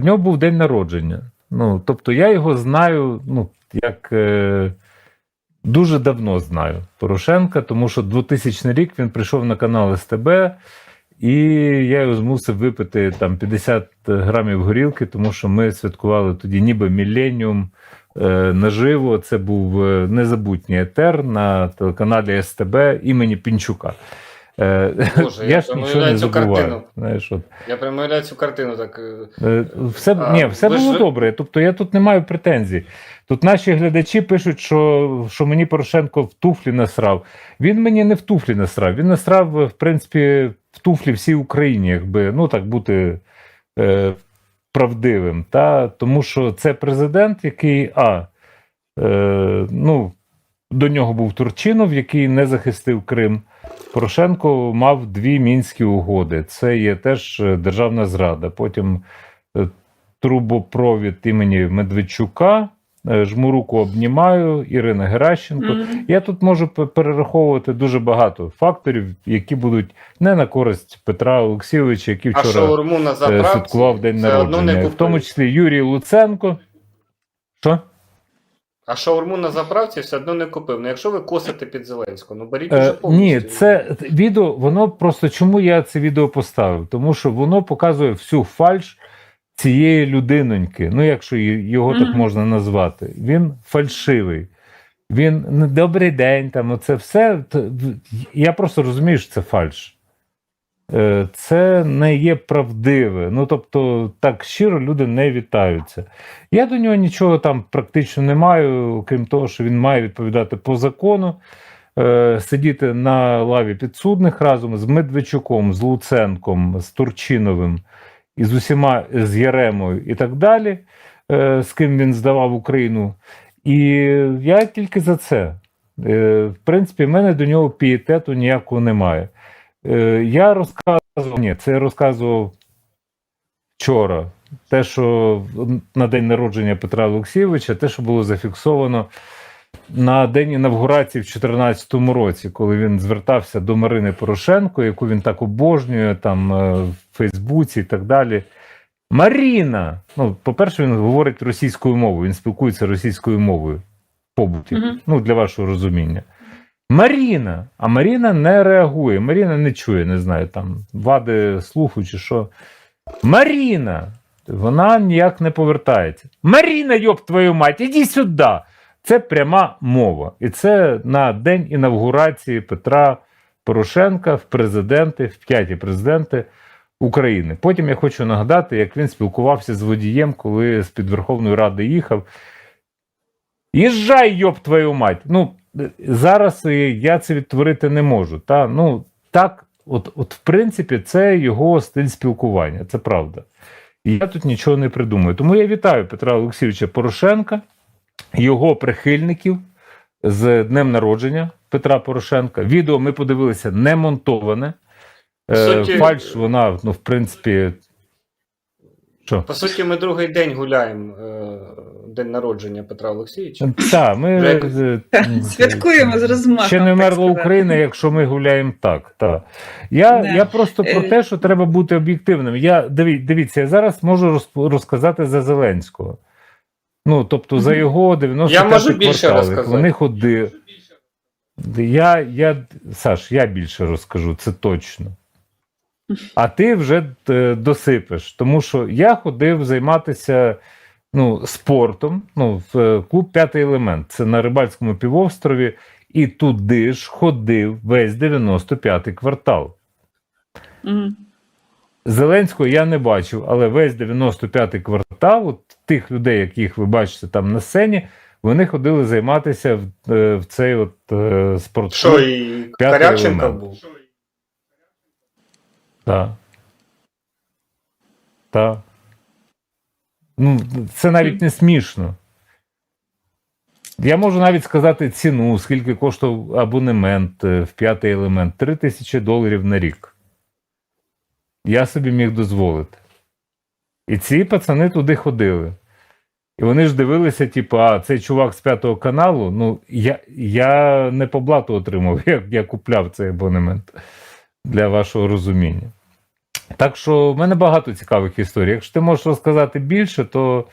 в нього був день народження. Ну, тобто я його знаю, ну, як е, дуже давно знаю Порошенка, тому що 2000 рік він прийшов на канал СТБ, і я його змусив випити там 50 грамів горілки, тому що ми святкували тоді ніби міленіум е, наживо. Це був е, незабутній етер на телеканалі СТБ імені Пінчука. Е, Боже, я я ж нічого не забуваю. картину. Знаєш, от. Я прям уявляю цю картину так. е, Е, Все, А, ні, все було ж- добре. Тобто я тут не маю претензій. Тут наші глядачі пишуть, що, що мені Порошенко в туфлі насрав. Він мені не в туфлі насрав. Він насрав, в принципі, в туфлі всій Україні, якби ну так бути е, правдивим. Та? Тому що це президент, який а, е, ну, до нього був Турчинов, який не захистив Крим. Порошенко мав дві мінські угоди. Це є теж е, державна зрада. Потім е, трубопровід імені Медведчука. е, Жму руку обнімаю, Ірина Геращенко. Мгм. Я тут можу перераховувати дуже багато факторів, які будуть не на користь Петра Олексійовича, який вчора святкував день не народження, в тому числі Юрій Луценко. Що? А шаурму на заправці все одно не купив. Ну якщо ви косите під Зеленського, ну беріть уже Е, повністю. ні, це відео, воно просто чому я це відео поставив? Тому що воно показує всю фальш цієї людиноньки. Ну, якщо його так можна назвати. Він фальшивий. Він ну, добрий день, там оце все. Я просто розумію, що це фальш. Е, Це не є правдиве. Ну, тобто, так щиро люди не вітаються. Я до нього нічого там практично не маю, окрім того, що він має відповідати по закону е, сидіти на лаві підсудних разом з Медведчуком, з Луценком, з Турчиновим і з усіма з Яремою і так далі, е, з ким він здавав Україну. І я тільки за це. В принципі, в мене до нього пієтету ніякого немає. Е, я розказував, ні, це я розказував вчора. Те, що на день народження Петра Олексійовича, те, що було зафіксовано на день інавгурації в 2014 році, коли він звертався до Марини Порошенко, яку він так обожнює там е, в Фейсбуці і так далі. Маріна! Ну, по-перше, він говорить російською мовою, він спілкується російською мовою в побуті. Мгм. Ну, для вашого розуміння. Маріна! А Маріна не реагує. Маріна не чує, не знаю, там вади слуху чи що. Маріна! Вона ніяк не повертається. Маріна, йоб твою мать, іди сюди! Це пряма мова. І це на день інавгурації Петра Порошенка в президенти, в п'яті президенти України. Потім я хочу нагадати, як він спілкувався з водієм, коли з-під Верховної Ради їхав. Їжджай, йоб твою мать! Ну, зараз я це відтворити не можу. Та? Ну, так, от, от, в принципі, це його стиль спілкування, це правда. І я тут нічого не придумаю. Тому я вітаю Петра Олексійовича Порошенка, його прихильників з днем народження Петра Порошенка. Відео ми подивилися не монтоване. Е, суті- Фальш, вона, ну, в принципі. Що? По суті, ми другий день гуляємо е, день народження Петра Олексійовича. Так, ми е, м, Святкуємо з розмахом. Ще не вмерла. Україна, якщо ми гуляємо так. так. Я, Да. я просто про Е. те, що треба бути об'єктивним. Я дивіться, я зараз можу розказати за Зеленського. Ну, тобто, за його 90 Я можу більше розказати. Вони ходили. Я, я, Саш, я більше розкажу, це точно. А ти вже е, досипеш. Тому що я ходив займатися ну, спортом ну, в е, клуб П'ятий елемент. Це на Рибальському півострові, і туди ж ходив весь 95-й квартал. Мгм. Зеленського я не бачив, але весь 95-й квартал, от тих людей, яких ви бачите там на сцені, вони ходили займатися в, е, в цей от е, спортклуб. Що і Каряченко був. Так. Так. Ну, це навіть не смішно. Я можу навіть сказати ціну, скільки коштував абонемент е, в п'ятий елемент. 3 тисячі доларів на рік. Я собі міг дозволити. І ці пацани туди ходили. І вони ж дивилися, типу, а цей чувак з п'ятого каналу. Ну, я, я не по блату отримав, я, я купляв цей абонемент для вашого розуміння. Так що в мене багато цікавих історій. Якщо ти можеш розказати більше, то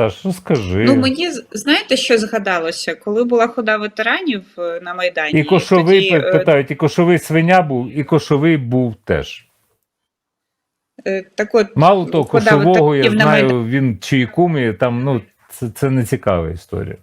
Саш, розкажи. Ну мені знаєте, що згадалося, коли була хода ветеранів е, на майдані. і кошовий тоді, е, питають, і кошовий свиня був, і кошовий був теж. е, так от Мало того, кошового, я знаю, він чиї кумі, там, ну, це, це не цікава історія.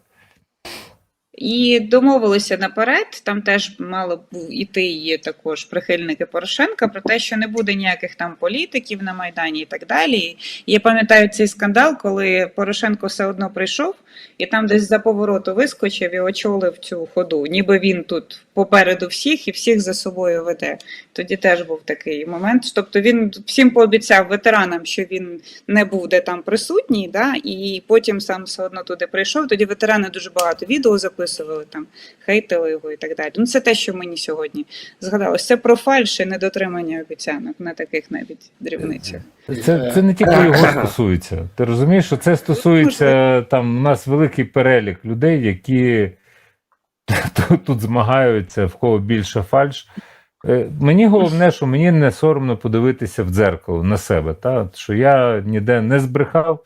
І домовилися наперед. Там теж мало іти і також прихильники Порошенка про те, що не буде ніяких там політиків на майдані і так далі. Я пам'ятаю цей скандал, коли Порошенко все одно прийшов, і там десь за повороту вискочив і очолив цю ходу. Ніби він тут попереду всіх і всіх за собою веде. Тоді теж був такий момент. Тобто він всім пообіцяв ветеранам, що він не буде там присутній, да, і потім сам все одно туди прийшов. Тоді ветерани дуже багато відео записували, там хейтили його і так далі. Ну це те, що мені сьогодні згадалось. Це про фальш і недотримання обіцянок на таких навіть дрібницях. Це, це не тільки його стосується. Ти розумієш, що це стосується там. У нас великий перелік людей, які тут, змагаються, в кого більше фальш. Е, Мені головне, що мені не соромно подивитися в дзеркало на себе, та? що я ніде не збрехав,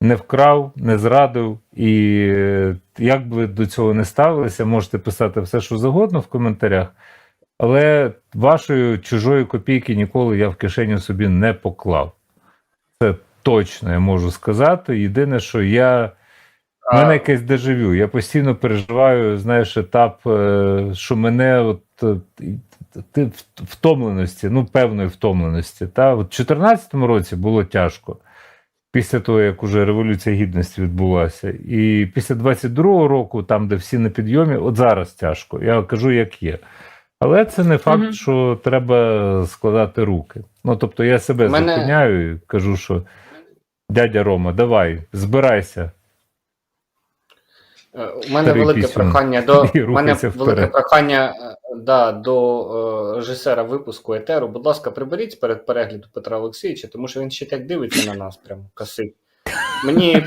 не вкрав, не зрадив. І е, як би до цього не ставилися, можете писати все, що завгодно в коментарях. Але вашої чужої копійки ніколи я в кишеню собі не поклав. Це точно я можу сказати. Єдине, що я. У мене якесь дежавю. Я постійно переживаю, знаєш, етап, е, що мене от е, ти втомленості, ну, певної втомленості. Та? От в 2014 році було тяжко. Після того, як уже Революція Гідності відбулася. І після 22-го року, там, де всі на підйомі, от зараз тяжко. Я кажу, як є. Але це не факт, Мгм. що треба складати руки. Ну, тобто я себе Мене- зупиняю і кажу, що дядя Рома, давай, збирайся. Е, У мене велике прохання до мене велике прохання е, да, до е, режисера випуску етеру. Будь ласка, приберіть перед перегляду Петра Олексійовича, тому що він ще так дивиться на нас, прямо косить. Мені.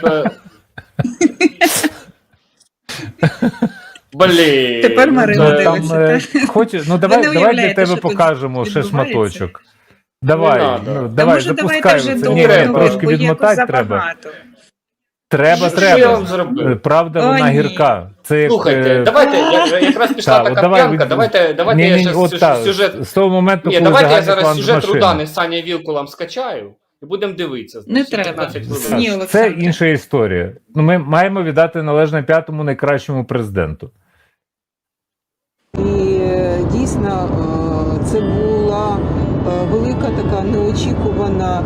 Блін. Тепер Марина ну, дивиться. там, Там, е, ну давай, давай для тебе покажемо ще шматочок. Давай, ну, давай, запускай. це. Ні, трошки відмотати треба. Треба, Що я вам треба. Е, Правда, вона ні. гірка. Це як, Слухайте, е, давайте, я, якраз пішла та, така давай п'янка, від- давайте, давайте ні, я ні, ще от, та, сюжет. З того моменту, Ні, коли давайте я загальний зараз план з сюжет машини. Рудани з Саня Вілкулом скачаю і будемо дивитися. Не треба. 15 хвилин. Ні, Це інша історія. Ну, ми маємо віддати належне п'ятому найкращому президенту. І е, дійсно е, це була е, велика така неочікувана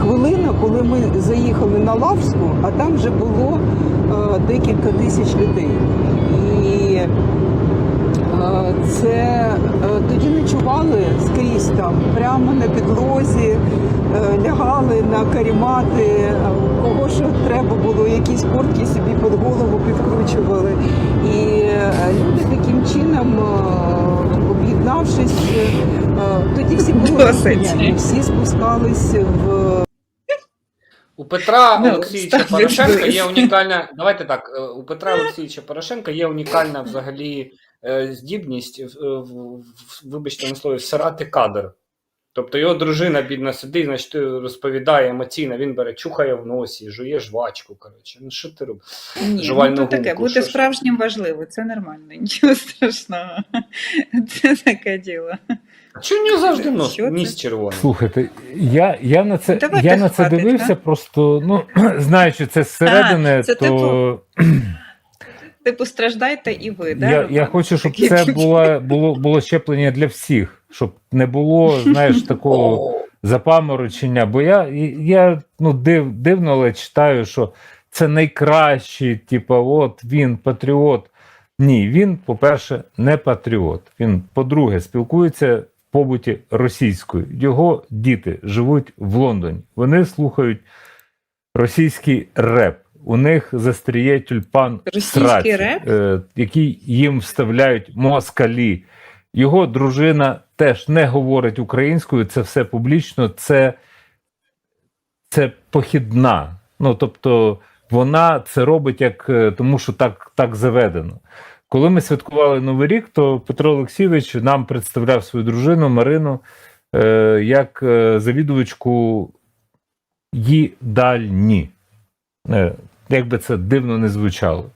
хвилина, коли ми заїхали на Лавську, а там вже було е, декілька тисяч людей. І е, це е, тоді ночували скрізь там, прямо на підлозі, е, лягали на карімати, е, кого що треба було, якісь куртки собі під голову підкручували. І е, люди таким чином, е, об'єднавшись, е, тоді всі були всі спускались в У Петра Ну, Олексійовича Порошенка є унікальна. Давайте так. е, У Петра Олексійовича Порошенка є унікальна взагалі е, здібність, е, вибачте на слові, всирати кадр. Тобто його дружина бідна сидить, значить розповідає емоційно, він бере, чухає в носі, жує жвачку. Коротше. Ну що ти робиш? Ні, Жувальну ну, то таке, гумку, бути що справжнім важливо, це нормально, нічого страшного. Це таке діло. А чого не завжди нос, Що ніс червоний? Слухайте, я, я на це, Давайте я на це хватить, дивився, да? просто ну, знаючи це зсередини, це то Типу, страждайте і ви, да? я, хочу, щоб це було, було, було щеплення для всіх, щоб не було, знаєш, такого. Запаморочення, бо я, я ну, див, дивно, але читаю, що це найкращий, типу, от він патріот. Ні, він, по-перше, не патріот. Він, по-друге, спілкується в побуті російською. Його діти живуть в Лондоні. Вони слухають російський реп. У них застріє тюльпан Російський е, який їм вставляють москалі. Його дружина теж не говорить українською, це все публічно, це, це похідна. Ну, тобто, вона це робить як е, тому, що так, так заведено. Коли ми святкували Новий рік, то Петро Олексійович нам представляв свою дружину Марину е, як е, завідувачку їдальні. Як би це дивно не звучало.